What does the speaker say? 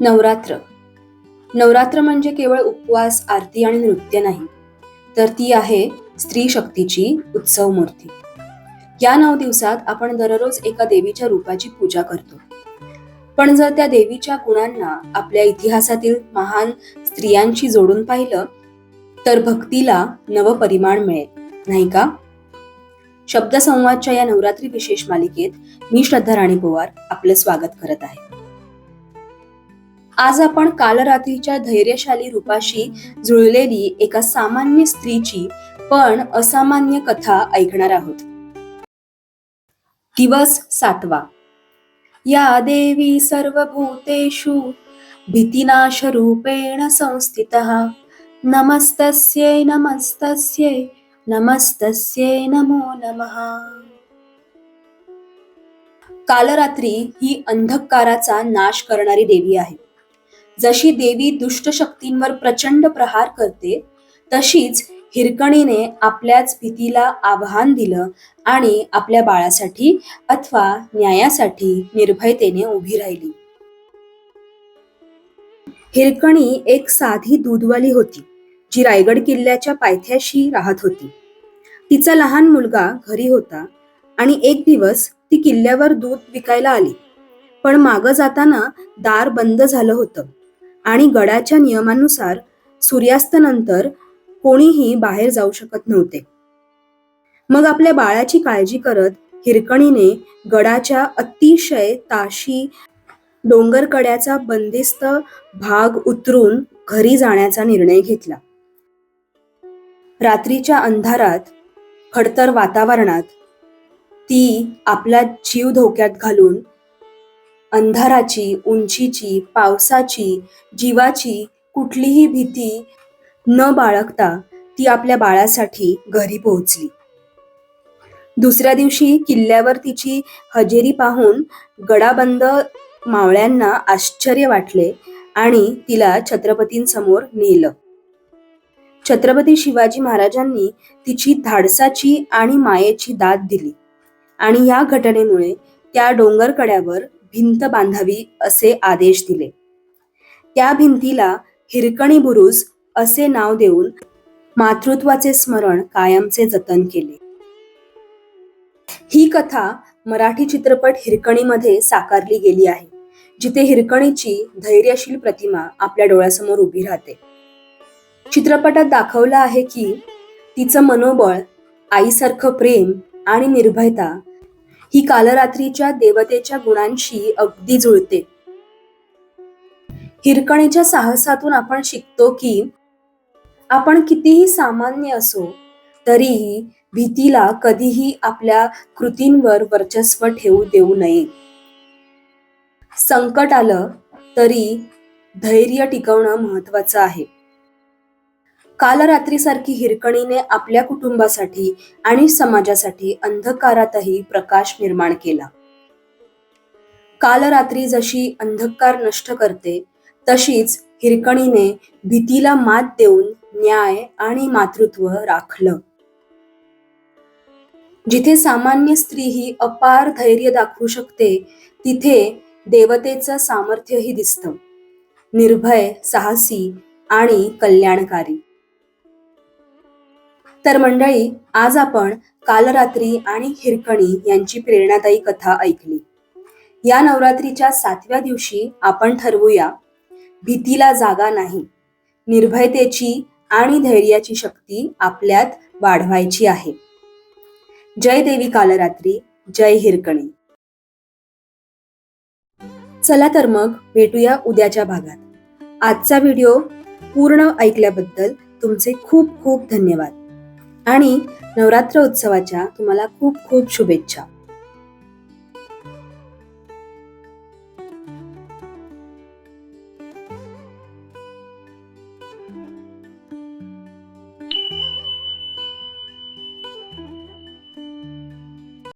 नवरात्र. नवरात्र म्हणजे केवळ उपवास आरती आणि नृत्य नाही तर ती आहे स्त्री शक्तीची उत्सव मूर्ती. या नऊ दिवसात आपण दररोज एका देवीच्या रूपाची पूजा करतो. पण जर त्या देवीच्या गुणांना आपल्या इतिहासातील महान स्त्रियांशी जोडून पाहिलं तर भक्तीला नव परिमाण मिळेल नाही का? शब्दसंवादच्या या नवरात्री विशेष मालिकेत मी श्रद्धा राणी पवार आपलं स्वागत करत आहे. आज आपण कालरात्रीच्या धैर्यशाली रूपाशी जुळलेली एका सामान्य स्त्रीची पण असामान्य कथा ऐकणार आहोत. दिवस सातवा. या देवी सर्वभूतेषु भीतिनाश रूपेण संस्थित। नमस्तस्यै नमस्तस्यै नमस्तस्यै नमो नमः। कालरात्री ही अंधकाराचा नाश करणारी देवी आहे. जशी देवी दुष्ट शक्तींवर प्रचंड प्रहार करते तशीच हिरकणीने आपल्याच भीतीला आव्हान दिलं आणि आपल्या बाळासाठी अथवा न्यायासाठी निर्भयतेने उभी राहिली. हिरकणी एक साधी दूधवाली होती जी रायगड किल्ल्याच्या पायथ्याशी राहत होती. तिचा लहान मुलगा घरी होता आणि एक दिवस ती किल्ल्यावर दूध विकायला आली. पण मागं जाताना दार बंद झालं होतं. आणि गडाच्या नियमानुसार सूर्यास्तानंतर कोणीही बाहेर जाऊ शकत नव्हते. मग आपल्या बाळाची काळजी करत हिरकणीने गडाच्या अतिशय ताशी डोंगरकड्याचा बंदिस्त भाग उतरून घरी जाण्याचा निर्णय घेतला. रात्रीच्या अंधारात खडतर वातावरणात ती आपला जीव धोक्यात घालून अंधाराची उंचीची पावसाची जीवाची कुठलीही भीती न बाळगता ती आपल्या बाळासाठी घरी पोहोचली. दुसऱ्या दिवशी किल्ल्यावर तिची हजेरी पाहून गडाबंद मावळ्यांना आश्चर्य वाटले आणि तिला छत्रपतींसमोर नेलं. छत्रपती शिवाजी महाराजांनी तिची धाडसाची आणि मायेची दाद दिली आणि या घटनेमुळे त्या डोंगरकड्यावर भिंत बांधावी असे आदेश दिले. त्या भिंतीला हिरकणी बुरुज असे नाव देऊन मातृत्वाचे स्मरण कायमचे जतन केले. ही कथा मराठी चित्रपट हिरकणीमध्ये साकारली गेली आहे जिथे हिरकणीची धैर्यशील प्रतिमा आपल्या डोळ्यासमोर उभी राहते. चित्रपटात दाखवलं आहे की तिचं मनोबळ आईसारखं प्रेम आणि निर्भयता ही कालरात्रीच्या देवतेच्या गुणांशी अगदी जुळते. हिरकणीच्या साहसातून आपण शिकतो की आपण कितीही सामान्य असो तरीही भीतीला कधीही आपल्या कृतींवर वर्चस्व ठेवू देऊ नये. संकट आलं तरी धैर्य टिकवणं महत्वाचं आहे. कालरात्रीसारखी हिरकणीने आपल्या कुटुंबासाठी आणि समाजासाठी अंधकारातही प्रकाश निर्माण केला. कालरात्री जशी अंधकार नष्ट करते तशीच हिरकणीने भीतीला मात देऊन न्याय आणि मातृत्व राखलं. जिथे सामान्य स्त्री ही अपार धैर्य दाखवू शकते तिथे देवतेचं सामर्थ्यही दिसतं. निर्भय साहसी आणि कल्याणकारी. तर मंडळी आज आपण कालरात्री आणि हिरकणी यांची प्रेरणादायी कथा ऐकली. या नवरात्रीच्या सातव्या दिवशी आपण ठरवूया भीतीला जागा नाही निर्भयतेची आणि धैर्याची शक्ती आपल्यात वाढवायची आहे. जय देवी कालरात्री जय हिरकणी. चला तर मग भेटूया उद्याच्या भागात. आजचा व्हिडिओ पूर्ण ऐकल्याबद्दल तुमचे खूप खूप धन्यवाद. आणि नवरात्र उत्सवाच्या तुम्हाला खूप खूप शुभेच्छा.